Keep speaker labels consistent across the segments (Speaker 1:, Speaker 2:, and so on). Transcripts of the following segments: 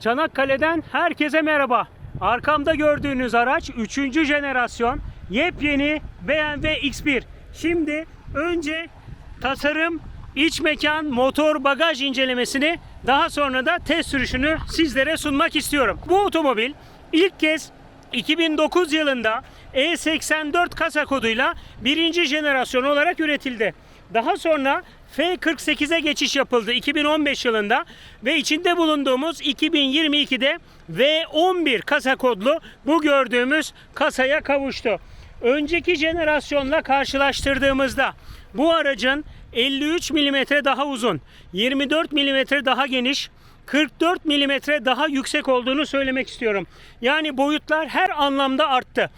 Speaker 1: Çanakkale'den herkese merhaba. Arkamda gördüğünüz araç 3. jenerasyon yepyeni BMW X1. Şimdi önce tasarım, iç mekan, motor, bagaj incelemesini daha sonra da test sürüşünü sizlere sunmak istiyorum. Bu otomobil ilk kez 2009 yılında E84 kasa koduyla birinci jenerasyon olarak üretildi. Daha sonra F48'e geçiş yapıldı 2015 yılında ve içinde bulunduğumuz 2022'de V11 kasa kodlu bu gördüğümüz kasaya kavuştu. Önceki jenerasyonla karşılaştırdığımızda bu aracın 53 mm daha uzun, 24 mm daha geniş, 44 mm daha yüksek olduğunu söylemek istiyorum. Yani boyutlar her anlamda arttı.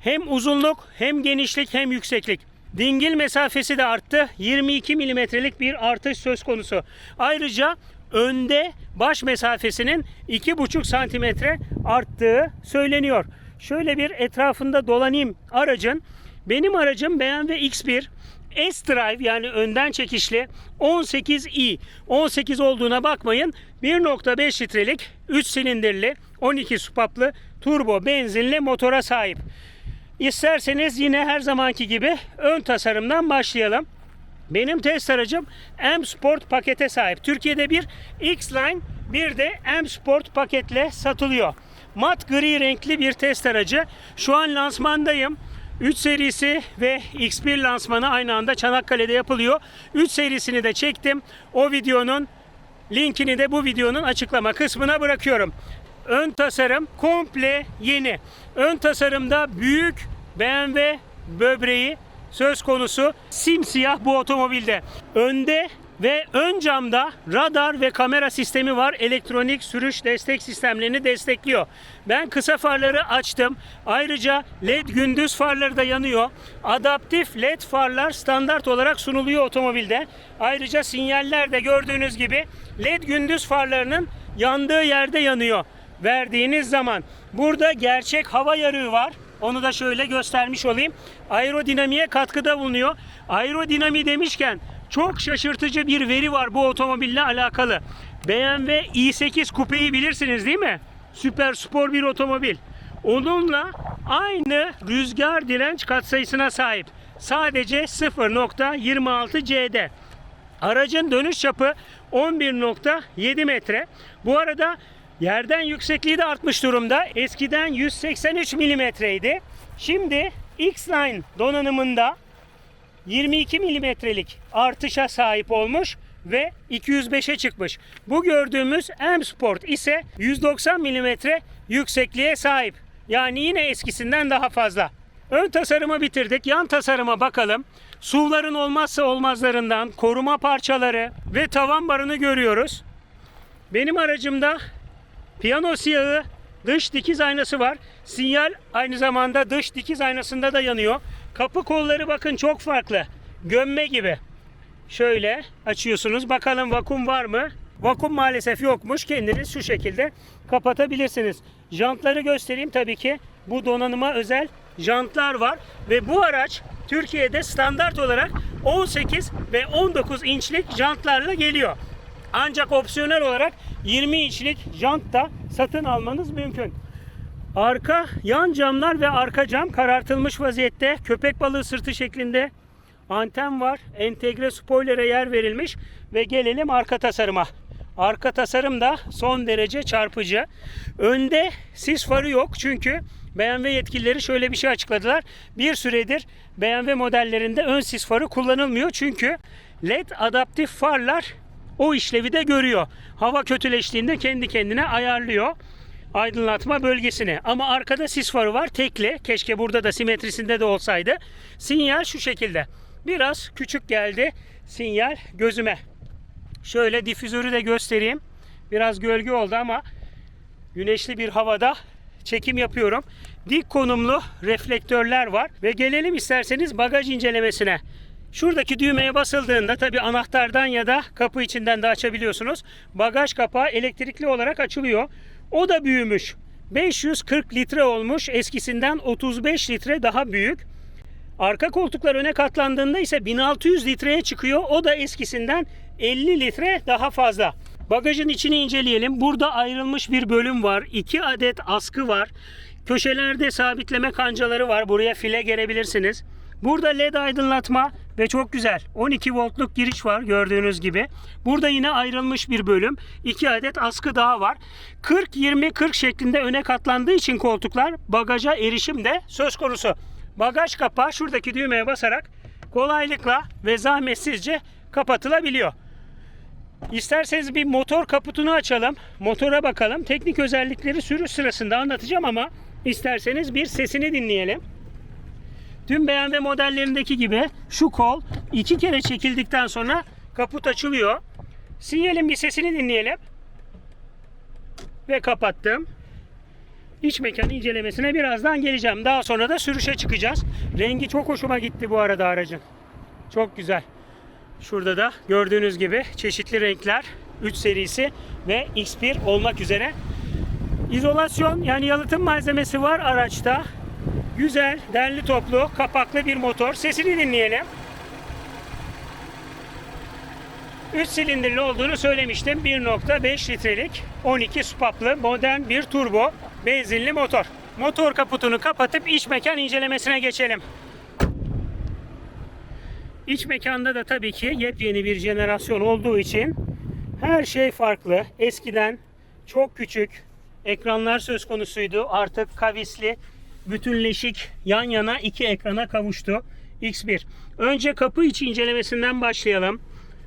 Speaker 1: Hem uzunluk, hem genişlik, hem yükseklik. Dingil mesafesi de arttı. 22 milimetrelik bir artış söz konusu. Ayrıca önde baş mesafesinin 2,5 santimetre arttığı söyleniyor. Şöyle bir etrafında dolanayım aracın. Benim aracım BMW X1 S-Drive yani önden çekişli 18i. 18 olduğuna bakmayın. 1.5 litrelik 3 silindirli 12 supaplı turbo benzinli motora sahip. İsterseniz yine her zamanki gibi ön tasarımdan başlayalım. Benim test aracım M Sport pakete sahip. Türkiye'de bir X-Line bir de M Sport paketle satılıyor. Mat gri renkli bir test aracı. Şu an lansmandayım. 3 serisi ve X1 lansmanı aynı anda Çanakkale'de yapılıyor. 3 serisini de çektim. O videonun linkini de bu videonun açıklama kısmına bırakıyorum. Ön tasarım komple yeni. Ön tasarımda büyük BMW böbreği söz konusu simsiyah bu otomobilde. Önde ve ön camda radar ve kamera sistemi var. Elektronik sürüş destek sistemlerini destekliyor. Ben kısa farları açtım. Ayrıca LED gündüz farları da yanıyor. Adaptif LED farlar standart olarak sunuluyor otomobilde. Ayrıca sinyaller de gördüğünüz gibi LED gündüz farlarının yandığı yerde yanıyor. Verdiğiniz zaman burada gerçek hava yarığı var. Onu da şöyle göstermiş olayım. Aerodinamiğe katkıda bulunuyor. Aerodinami demişken çok şaşırtıcı bir veri var bu otomobille alakalı. BMW i8 kupeyi bilirsiniz değil mi? Süper spor bir otomobil. Onunla aynı rüzgar direnç katsayısına sahip. Sadece 0.26 C'de. Aracın dönüş çapı 11.7 metre. Bu arada yerden yüksekliği de artmış durumda. Eskiden 183 milimetreydi. Şimdi X-Line donanımında 22 milimetrelik artışa sahip olmuş ve 205'e çıkmış. Bu gördüğümüz M Sport ise 190 milimetre yüksekliğe sahip. Yani yine eskisinden daha fazla. Ön tasarımı bitirdik. Yan tasarıma bakalım. SUV'ların olmazsa olmazlarından koruma parçaları ve tavan barını görüyoruz. Benim aracımda piyano siyahı dış dikiz aynası var. Sinyal aynı zamanda dış dikiz aynasında da yanıyor. Kapı kolları bakın çok farklı. Gömme gibi. Şöyle açıyorsunuz. Bakalım vakum var mı? Vakum maalesef yokmuş. Kendiniz şu şekilde kapatabilirsiniz. Jantları göstereyim tabii ki. Bu donanıma özel jantlar var ve bu araç Türkiye'de standart olarak 18 ve 19 inçlik jantlarla geliyor. Ancak opsiyonel olarak 20 inçlik jant da satın almanız mümkün. Arka yan camlar ve arka cam karartılmış vaziyette. Köpek balığı sırtı şeklinde anten var. Entegre spoiler'e yer verilmiş ve gelelim arka tasarıma. Arka tasarım da son derece çarpıcı. Önde sis farı yok çünkü BMW yetkilileri şöyle bir şey açıkladılar. Bir süredir BMW modellerinde ön sis farı kullanılmıyor çünkü LED adaptif farlar o işlevi de görüyor. Hava kötüleştiğinde kendi kendine ayarlıyor aydınlatma bölgesine. Ama arkada sis farı var tekli. Keşke burada da simetrisinde de olsaydı. Sinyal şu şekilde. Biraz küçük geldi sinyal gözüme. Şöyle difüzörü de göstereyim. Biraz gölge oldu ama güneşli bir havada çekim yapıyorum. Dik konumlu reflektörler var ve gelelim isterseniz bagaj incelemesine. Şuradaki düğmeye basıldığında tabi anahtardan ya da kapı içinden de açabiliyorsunuz. Bagaj kapağı elektrikli olarak açılıyor. O da büyümüş. 540 litre olmuş. Eskisinden 35 litre daha büyük. Arka koltuklar öne katlandığında ise 1600 litreye çıkıyor. O da eskisinden 50 litre daha fazla. Bagajın içini inceleyelim. Burada ayrılmış bir bölüm var. 2 adet askı var. Köşelerde sabitleme kancaları var. Buraya file gerebilirsiniz. Burada led aydınlatma ve çok güzel 12 voltluk giriş var gördüğünüz gibi. Burada yine ayrılmış bir bölüm. 2 adet askı daha var. 40-20-40 şeklinde öne katlandığı için koltuklar bagaja erişim de söz konusu. Bagaj kapağı şuradaki düğmeye basarak kolaylıkla ve zahmetsizce kapatılabiliyor. İsterseniz bir motor kaputunu açalım. Motora bakalım. Teknik özellikleri sürüş sırasında anlatacağım ama isterseniz bir sesini dinleyelim. Tüm BMW modellerindeki gibi şu kol iki kere çekildikten sonra kaput açılıyor. Sinyalin bir sesini dinleyelim. Ve kapattım. İç mekan incelemesine birazdan geleceğim. Daha sonra da sürüşe çıkacağız. Rengi çok hoşuma gitti bu arada aracın. Çok güzel. Şurada da gördüğünüz gibi çeşitli renkler 3 serisi ve X1 olmak üzere. İzolasyon yani yalıtım malzemesi var araçta. Güzel, derli toplu, kapaklı bir motor. Sesini dinleyelim. 3 silindirli olduğunu söylemiştim. 1.5 litrelik 12 supaplı modern bir turbo benzinli motor. Motor kaputunu kapatıp iç mekan incelemesine geçelim. İç mekanda da tabii ki yepyeni bir jenerasyon olduğu için her şey farklı. Eskiden çok küçük ekranlar söz konusuydu. Artık kavisli, bütünleşik yan yana iki ekrana kavuştu. X1. Önce kapı içi incelemesinden başlayalım.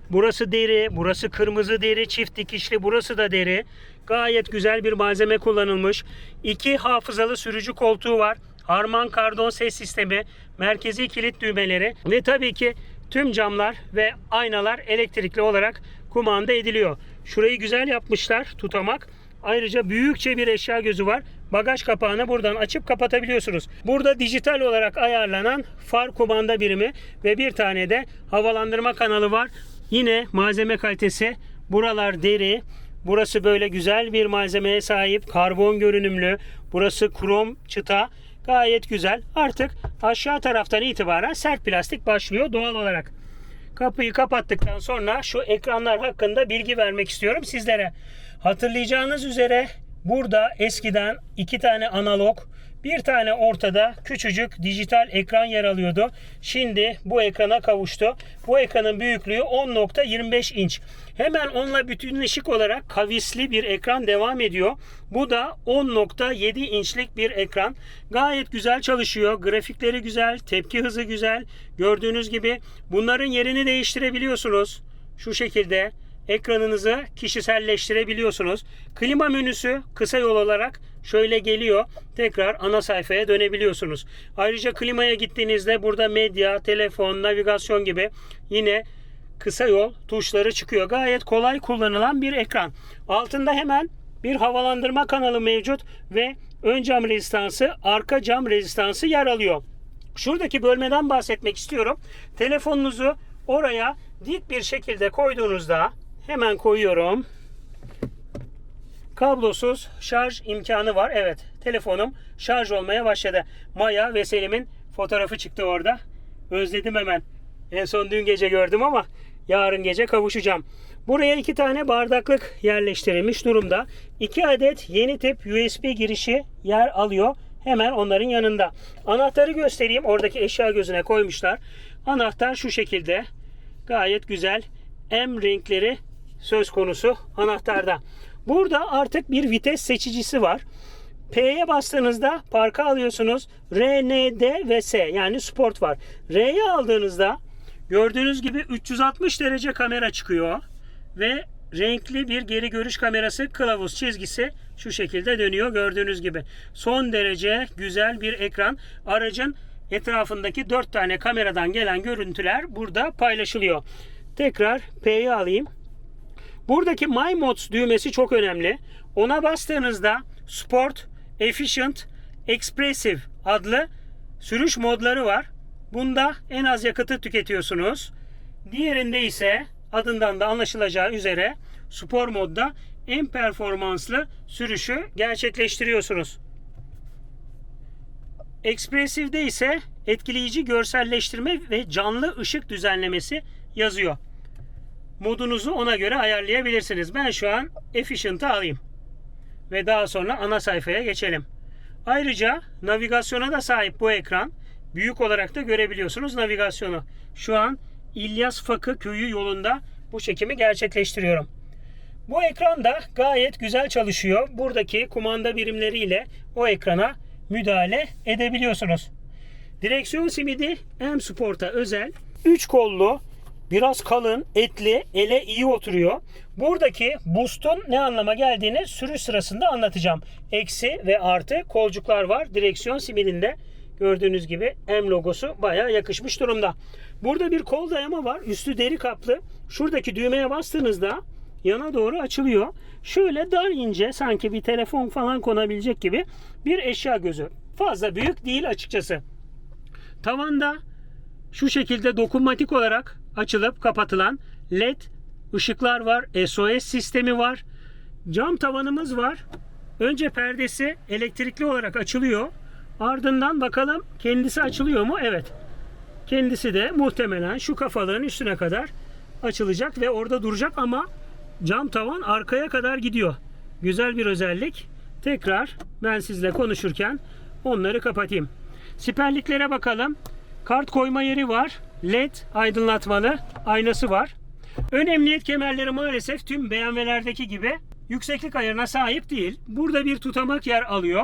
Speaker 1: Burası deri, burası kırmızı deri, çift dikişli, burası da deri. Gayet güzel bir malzeme kullanılmış. İki hafızalı sürücü koltuğu var. Harman kardon ses sistemi, merkezi kilit düğmeleri ve tabii ki tüm camlar ve aynalar elektrikli olarak kumanda ediliyor. Şurayı güzel yapmışlar tutamak. Ayrıca büyükçe bir eşya gözü var. Bagaj kapağını buradan açıp kapatabiliyorsunuz. Burada dijital olarak ayarlanan far kumanda birimi ve bir tane de havalandırma kanalı var. Yine malzeme kalitesi buralar deri. Burası böyle güzel bir malzemeye sahip. Karbon görünümlü. Burası krom çıta. Gayet güzel. Artık aşağı taraftan itibaren sert plastik başlıyor doğal olarak. Kapıyı kapattıktan sonra şu ekranlar hakkında bilgi vermek istiyorum sizlere. Hatırlayacağınız üzere burada eskiden iki tane analog, bir tane ortada küçücük dijital ekran yer alıyordu. Şimdi bu ekrana kavuştu. Bu ekranın büyüklüğü 10.25 inç. Hemen onunla bütünleşik olarak kavisli bir ekran devam ediyor. Bu da 10.7 inçlik bir ekran. Gayet güzel çalışıyor. Grafikleri güzel, tepki hızı güzel. Gördüğünüz gibi bunların yerini değiştirebiliyorsunuz. Şu şekilde ekranınızı kişiselleştirebiliyorsunuz. Klima menüsü kısa yol olarak şöyle geliyor. Tekrar ana sayfaya dönebiliyorsunuz. Ayrıca klimaya gittiğinizde burada medya, telefon, navigasyon gibi yine kısa yol tuşları çıkıyor. Gayet kolay kullanılan bir ekran. Altında hemen bir havalandırma kanalı mevcut ve ön cam rezistansı, arka cam rezistansı yer alıyor. Şuradaki bölmeden bahsetmek istiyorum. Telefonunuzu oraya dik bir şekilde koyduğunuzda hemen koyuyorum. Kablosuz şarj imkanı var. Evet, telefonum şarj olmaya başladı. Maya ve Selim'in fotoğrafı çıktı orada. Özledim hemen. En son dün gece gördüm ama yarın gece kavuşacağım. Buraya iki tane bardaklık yerleştirilmiş durumda. İki adet yeni tip USB girişi yer alıyor. Hemen onların yanında. Anahtarı göstereyim. Oradaki eşya gözüne koymuşlar. Anahtar şu şekilde. Gayet güzel. M renkleri söz konusu anahtarda. Burada artık bir vites seçicisi var. P'ye bastığınızda parka alıyorsunuz. R, N, D ve S yani sport var. R'ye aldığınızda gördüğünüz gibi 360 derece kamera çıkıyor. Ve renkli bir geri görüş kamerası kılavuz çizgisi şu şekilde dönüyor gördüğünüz gibi. Son derece güzel bir ekran. Aracın etrafındaki 4 tane kameradan gelen görüntüler burada paylaşılıyor. Tekrar P'yi alayım. Buradaki My Modes düğmesi çok önemli. Ona bastığınızda Sport, Efficient, Expressive adlı sürüş modları var. Bunda en az yakıtı tüketiyorsunuz. Diğerinde ise adından da anlaşılacağı üzere spor modda en performanslı sürüşü gerçekleştiriyorsunuz. Expressive'de ise etkileyici görselleştirme ve canlı ışık düzenlemesi yazıyor. Modunuzu ona göre ayarlayabilirsiniz. Ben şu an Efficient'ı alayım. Ve daha sonra ana sayfaya geçelim. Ayrıca navigasyona da sahip bu ekran. Büyük olarak da görebiliyorsunuz navigasyonu. Şu an İlyas Fakı köyü yolunda bu çekimi gerçekleştiriyorum. Bu ekran da gayet güzel çalışıyor. Buradaki kumanda birimleriyle o ekrana müdahale edebiliyorsunuz. Direksiyon simidi M Sport'a özel 3 kollu biraz kalın, etli, ele iyi oturuyor. Buradaki boost'un ne anlama geldiğini sürüş sırasında anlatacağım. Eksi ve artı kolcuklar var direksiyon simidinde. Gördüğünüz gibi M logosu bayağı yakışmış durumda. Burada bir kol dayama var. Üstü deri kaplı. Şuradaki düğmeye bastığınızda yana doğru açılıyor. Şöyle dar ince sanki bir telefon falan konabilecek gibi bir eşya gözü. Fazla büyük değil açıkçası. Tavanda şu şekilde dokunmatik olarak açılıp kapatılan led ışıklar var. SOS sistemi var. Cam tavanımız var. Önce perdesi elektrikli olarak açılıyor. Ardından bakalım kendisi açılıyor mu? Evet. Kendisi de muhtemelen şu kafalığın üstüne kadar açılacak ve orada duracak ama cam tavan arkaya kadar gidiyor. Güzel bir özellik. Tekrar ben sizle konuşurken onları kapatayım. Siperliklere bakalım. Kart koyma yeri var. LED aydınlatmalı aynası var. Ön emniyet kemerleri maalesef tüm BMW'lerdeki gibi yükseklik ayarına sahip değil. Burada bir tutamak yer alıyor.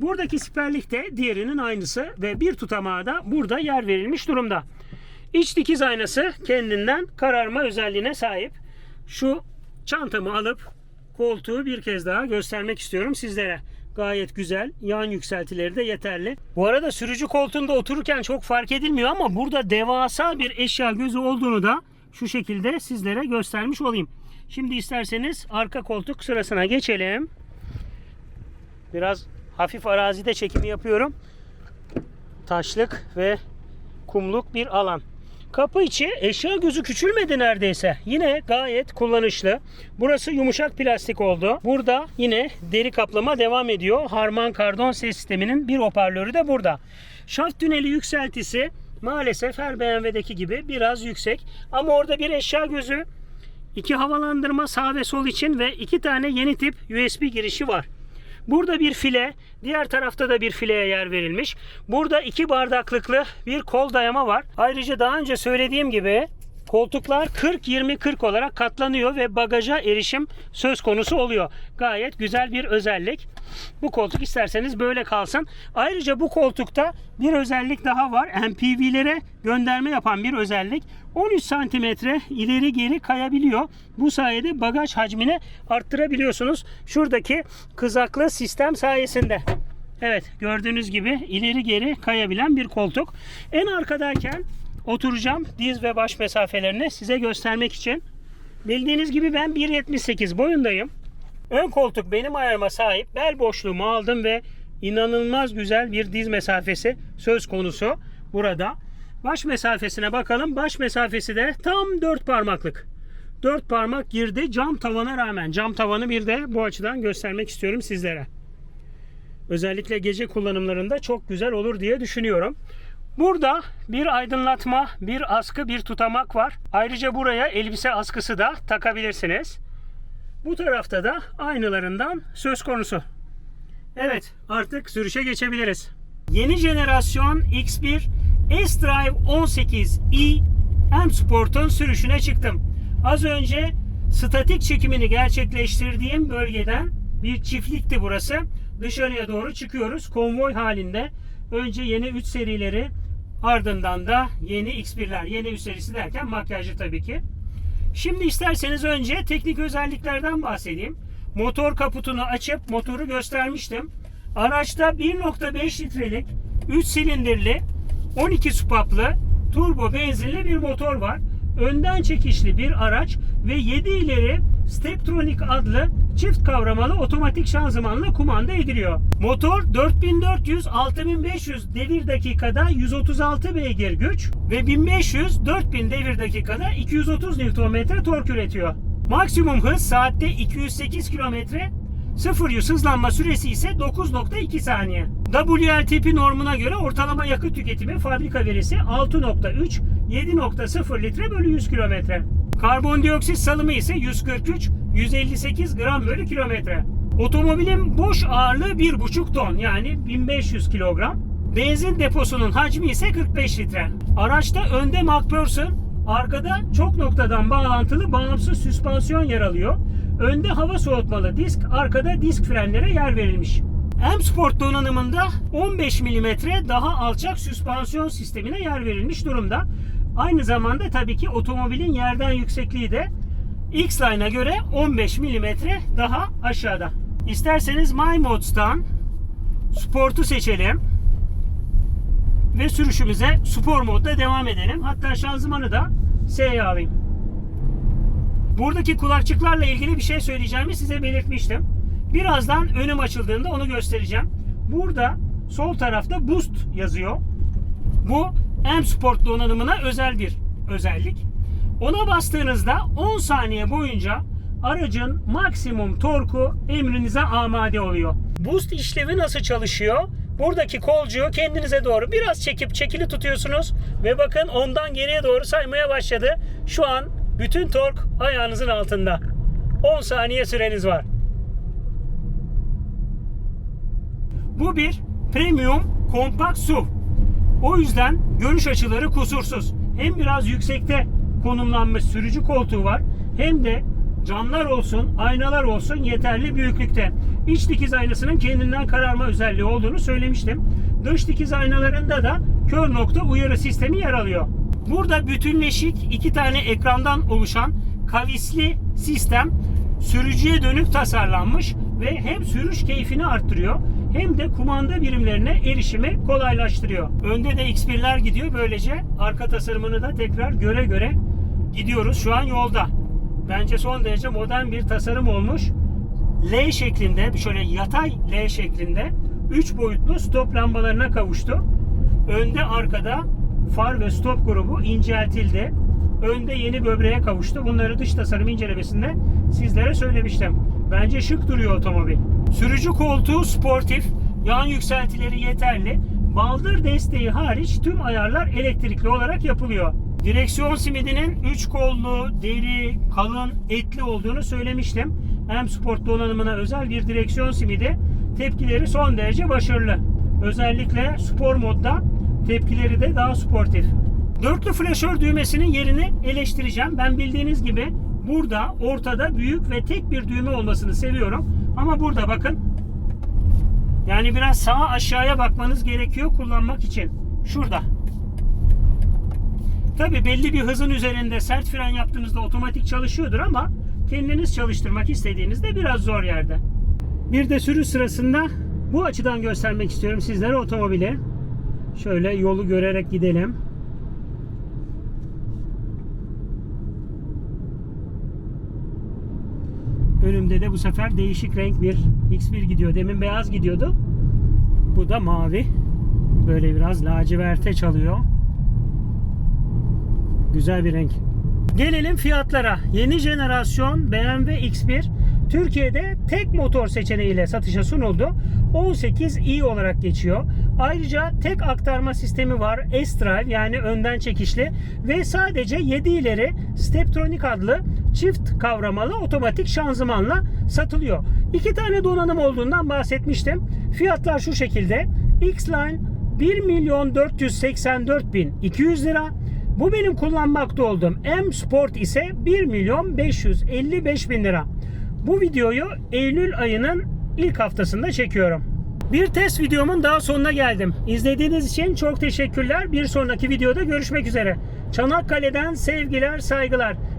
Speaker 1: Buradaki siperlik de diğerinin aynısı ve bir tutamağa da burada yer verilmiş durumda. İç dikiz aynası kendinden kararma özelliğine sahip. Şu çantamı alıp koltuğu bir kez daha göstermek istiyorum sizlere. Gayet güzel. Yan yükseltileri de yeterli. Bu arada sürücü koltuğunda otururken çok fark edilmiyor ama burada devasa bir eşya gözü olduğunu da şu şekilde sizlere göstermiş olayım. Şimdi isterseniz arka koltuk sırasına geçelim. Biraz hafif arazide çekimi yapıyorum. Taşlık ve kumluk bir alan. Kapı içi eşya gözü küçülmedi neredeyse. Yine gayet kullanışlı. Burası yumuşak plastik oldu. Burada yine deri kaplama devam ediyor. Harman kardon ses sisteminin bir hoparlörü de burada. Şaft tüneli yükseltisi maalesef her BMW'deki gibi biraz yüksek. Ama orada bir eşya gözü, iki havalandırma sağ ve sol için ve iki tane yeni tip USB girişi var. Burada bir file, diğer tarafta da bir fileye yer verilmiş. Burada iki bardaklıklı bir kol dayama var. Ayrıca daha önce söylediğim gibi koltuklar 40-20-40 olarak katlanıyor ve bagaja erişim söz konusu oluyor. Gayet güzel bir özellik. Bu koltuk isterseniz böyle kalsın. Ayrıca bu koltukta bir özellik daha var. MPV'lere gönderme yapan bir özellik. 13 santimetre ileri geri kayabiliyor. Bu sayede bagaj hacmini arttırabiliyorsunuz. Şuradaki kızaklı sistem sayesinde. Evet gördüğünüz gibi ileri geri kayabilen bir koltuk. En arkadayken oturacağım diz ve baş mesafelerini size göstermek için. Bildiğiniz gibi ben 1.78 boyundayım. Ön koltuk benim ayarıma sahip. Bel boşluğumu aldım ve inanılmaz güzel bir diz mesafesi söz konusu burada. Baş mesafesine bakalım. Baş mesafesi de tam 4 parmaklık. 4 parmak girdi cam tavana rağmen. Cam tavanı bir de bu açıdan göstermek istiyorum sizlere. Özellikle gece kullanımlarında çok güzel olur diye düşünüyorum. Burada bir aydınlatma, bir askı, bir tutamak var. Ayrıca buraya elbise askısı da takabilirsiniz. Bu tarafta da aynılarından söz konusu. Evet, artık sürüşe geçebiliriz. Yeni jenerasyon X1 S-Drive 18i M Sport'un sürüşüne çıktım. Az önce statik çekimini gerçekleştirdiğim bölgeden bir çiftlikti burası. Dışarıya doğru çıkıyoruz konvoy halinde. Önce yeni 3 serileri ardından da yeni X1'ler. Yeni 3 serisi derken makyajlı tabii ki. Şimdi isterseniz önce teknik özelliklerden bahsedeyim. Motor kaputunu açıp motoru göstermiştim. Araçta 1.5 litrelik 3 silindirli 12 supaplı turbo benzinli bir motor var. Önden çekişli bir araç ve 7 ileri Steptronic adlı çift kavramalı otomatik şanzımanla kumanda ediliyor. Motor 4400-6500 devir dakikada 136 beygir güç ve 1500-4000 devir dakikada 230 Nm tork üretiyor. Maksimum hız saatte 208 km, sıfır yüz hızlanma süresi ise 9.2 saniye. WLTP normuna göre ortalama yakıt tüketimi fabrika verisi 6.3 7.0 litre bölü 100 kilometre. Karbondioksit salımı ise 143-158 gram bölü kilometre. Otomobilin boş ağırlığı 1,5 ton yani 1500 kilogram. Benzin deposunun hacmi ise 45 litre. Araçta önde MacPherson, arkada çok noktadan bağlantılı bağımsız süspansiyon yer alıyor. Önde hava soğutmalı disk, arkada disk frenlere yer verilmiş. M Sport donanımında 15 mm daha alçak süspansiyon sistemine yer verilmiş durumda. Aynı zamanda tabii ki otomobilin yerden yüksekliği de X-Line'a göre 15 mm daha aşağıda. İsterseniz My Mods'tan Sport'u seçelim ve sürüşümüze spor modda devam edelim. Hatta şanzımanı da S'ye alayım. Buradaki kulakçıklarla ilgili bir şey söyleyeceğimi size belirtmiştim. Birazdan önüm açıldığında onu göstereceğim. Burada sol tarafta Boost yazıyor. Bu M Sport donanımına özel bir özellik. Ona bastığınızda 10 saniye boyunca aracın maksimum torku emrinize amade oluyor. Boost işlevi nasıl çalışıyor? Buradaki kolcuğu kendinize doğru biraz çekip çekili tutuyorsunuz ve bakın ondan geriye doğru saymaya başladı. Şu an bütün tork ayağınızın altında. 10 saniye süreniz var. Bu bir premium kompakt SUV. O yüzden görüş açıları kusursuz. Hem biraz yüksekte konumlanmış sürücü koltuğu var hem de camlar olsun, aynalar olsun yeterli büyüklükte. İç dikiz aynasının kendinden kararma özelliği olduğunu söylemiştim. Dış dikiz aynalarında da kör nokta uyarı sistemi yer alıyor. Burada bütünleşik iki tane ekrandan oluşan kavisli sistem sürücüye dönük tasarlanmış ve hem sürüş keyfini arttırıyor hem de kumanda birimlerine erişimi kolaylaştırıyor. Önde de X1'ler gidiyor. Böylece arka tasarımını da tekrar göre göre gidiyoruz. Şu an yolda. Bence son derece modern bir tasarım olmuş. L şeklinde, şöyle yatay L şeklinde 3 boyutlu stop lambalarına kavuştu. Önde arkada far ve stop grubu inceltildi. Önde yeni böbreğe kavuştu. Bunları dış tasarım incelemesinde sizlere söylemiştim. Bence şık duruyor otomobil. Sürücü koltuğu sportif, yan yükseltileri yeterli. Baldır desteği hariç tüm ayarlar elektrikli olarak yapılıyor. Direksiyon simidinin 3 kollu, deri, kalın, etli olduğunu söylemiştim. M Sport donanımına özel bir direksiyon simidi. Tepkileri son derece başarılı. Özellikle spor modda tepkileri de daha sportif. Dörtlü flaşör düğmesinin yerini eleştireceğim. Ben bildiğiniz gibi burada ortada büyük ve tek bir düğme olmasını seviyorum. Ama burada bakın. Yani biraz sağa aşağıya bakmanız gerekiyor kullanmak için. Şurada. Tabi belli bir hızın üzerinde sert fren yaptığınızda otomatik çalışıyordur ama kendiniz çalıştırmak istediğinizde biraz zor yerde. Bir de sürüş sırasında bu açıdan göstermek istiyorum sizlere otomobili. Şöyle yolu görerek gidelim. Önümde de bu sefer değişik renk bir X1 gidiyor. Demin beyaz gidiyordu. Bu da mavi. Böyle biraz laciverte çalıyor. Güzel bir renk. Gelelim fiyatlara. Yeni jenerasyon BMW X1 Türkiye'de tek motor seçeneğiyle satışa sunuldu. 18i olarak geçiyor. Ayrıca tek aktarma sistemi var. S-Drive yani önden çekişli ve sadece 7 ileri Steptronic adlı çift kavramalı otomatik şanzımanla satılıyor. İki tane donanım olduğundan bahsetmiştim. Fiyatlar şu şekilde. X-Line 1 milyon 484 bin 200 lira. Bu benim kullanmakta olduğum M Sport ise 1 milyon 555 bin lira. Bu videoyu Eylül ayının ilk haftasında çekiyorum. Bir test videomun daha sonuna geldim. İzlediğiniz için çok teşekkürler. Bir sonraki videoda görüşmek üzere. Çanakkale'den sevgiler, saygılar.